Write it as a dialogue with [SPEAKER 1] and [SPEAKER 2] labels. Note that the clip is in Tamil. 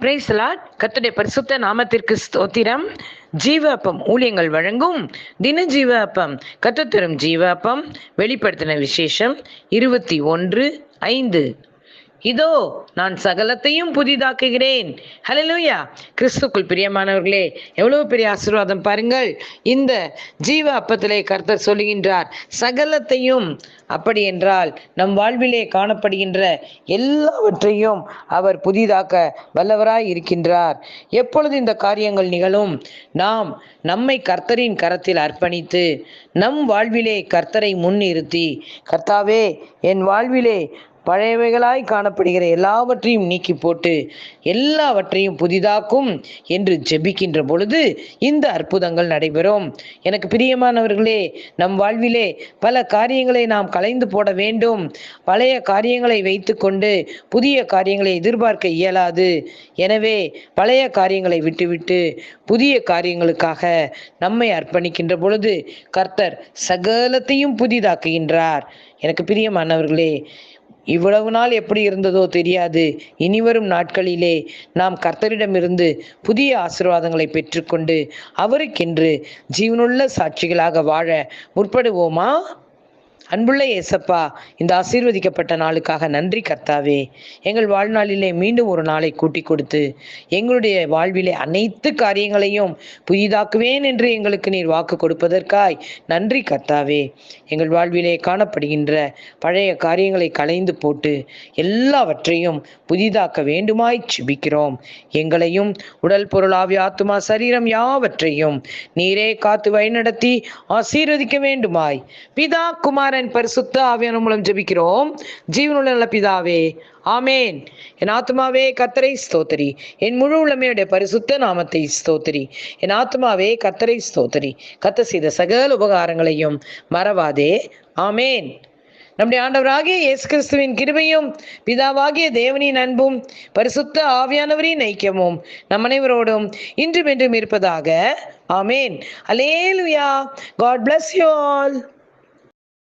[SPEAKER 1] பிரைஸ்லாட் கத்துடைய பரிசுத்த நாமத்திற்கு ஸ்தோத்திரம். ஜீவ அப்பம் ஊழியங்கள் வழங்கும் தின ஜீவ அப்பம் கத்து தரும் ஜீவ அப்பம் வெளிப்படுத்தின விசேஷம் இருபத்தி ஒன்று ஐந்து. இதோ நான் சகலத்தையும் புதிதாக்குகிறேன். ஹலலூயா கிறிஸ்துக்குள் பிரியமானவர்களே எவ்வளவு பெரிய ஆசீர்வாதம் பாருங்கள். இந்த ஜீவ அப்பத்திலே கர்த்தர் சொல்லுகின்றார் சகலத்தையும் அப்படி என்றால் நம் வாழ்விலே காணப்படுகின்ற எல்லாவற்றையும் அவர் புதிதாக்க வல்லவராய் இருக்கின்றார். எப்பொழுது இந்த காரியங்கள் நிகழும்? நாம் நம்மை கர்த்தரின் கரத்தில் அர்ப்பணித்து நம் வாழ்விலே கர்த்தரை முன்னிறுத்தி கர்த்தாவே என் வாழ்விலே பழையவைகளாய் காணப்படுகிற எல்லாவற்றையும் நீக்கி போட்டு எல்லாவற்றையும் புதிதாக்கும் என்று ஜெபிக்கின்ற பொழுது இந்த அற்புதங்கள் நடைபெறும். எனக்கு பிரியமானவர்களே நம் வாழ்விலே பல காரியங்களை நாம் கலைந்து போட வேண்டும். பழைய காரியங்களை வைத்துக்கொண்டு புதிய காரியங்களை எதிர்பார்க்க இயலாது. எனவே பழைய காரியங்களை விட்டுவிட்டு புதிய காரியங்களுக்காக நம்மை அர்ப்பணிக்கின்ற பொழுது கர்த்தர் சகலத்தையும் புதிதாக்குகின்றார். எனக்கு பிரியமானவர்களே இவ்வளவு நாள் எப்படி இருந்ததோ தெரியாது. இனிவரும் நாட்களிலே நாம் கர்த்தரிடமிருந்து புதிய ஆசீர்வாதங்களை பெற்றுக்கொண்டு அவருக்கென்று ஜீவனுள்ள சாட்சிகளாக வாழ முற்படுவோமா? அன்புள்ள ஏசப்பா இந்த ஆசீர்வதிக்கப்பட்ட நாளுக்காக நன்றி கர்த்தாவே. எங்கள் வாழ்நாளிலே மீண்டும் ஒரு நாளை கூட்டி கொடுத்து எங்களுடைய வாழ்விலே அனைத்து காரியங்களையும் புதிதாக்குவேன் என்று எங்களுக்கு நீர் வாக்கு கொடுப்பதற்காய் நன்றி கர்த்தாவே. எங்கள் வாழ்விலே காணப்படுகின்ற பழைய காரியங்களை களைந்து போட்டு எல்லாவற்றையும் புதிதாக்க வேண்டுமாய் சுபிக்கிறோம் எங்களையும் உடல் பொருளாவி ஆத்துமா சரீரம் யாவற்றையும் நீரே காத்து வழிநடத்தி ஆசீர்வதிக்க வேண்டுமாய். பிதா குமாரன் பரிசுத்த ஆவியான மூலம் ஜெபிக்கிறோம். ஜீவனுள்ள நல்ல பிதாவே ஆமேன். என் ஆத்மாவே கத்தரை ஸ்தோத்திரி. என் முழு உள்ளமையுடைய பரிசுத்த நாமத்தை ஸ்தோத்திரி. என் ஆத்மாவே கத்தரை ஸ்தோத்திரி. கத்த செய்த சகல உபகாரங்களையும் மறவாதே. ஆமேன். நம்முடைய ஆண்டவராகிய இயேசு கிறிஸ்துவின் கிருபையும் பிதாவாகிய தேவனின் அன்பும் பரிசுத்த ஆவியானவரின் ஐக்கியமும் நம் அனைவரோடும் இன்றும் என்றும் இருப்பதாக. ஆமேன். அலேலுயா காட் பிளஸ் யூ ஆல்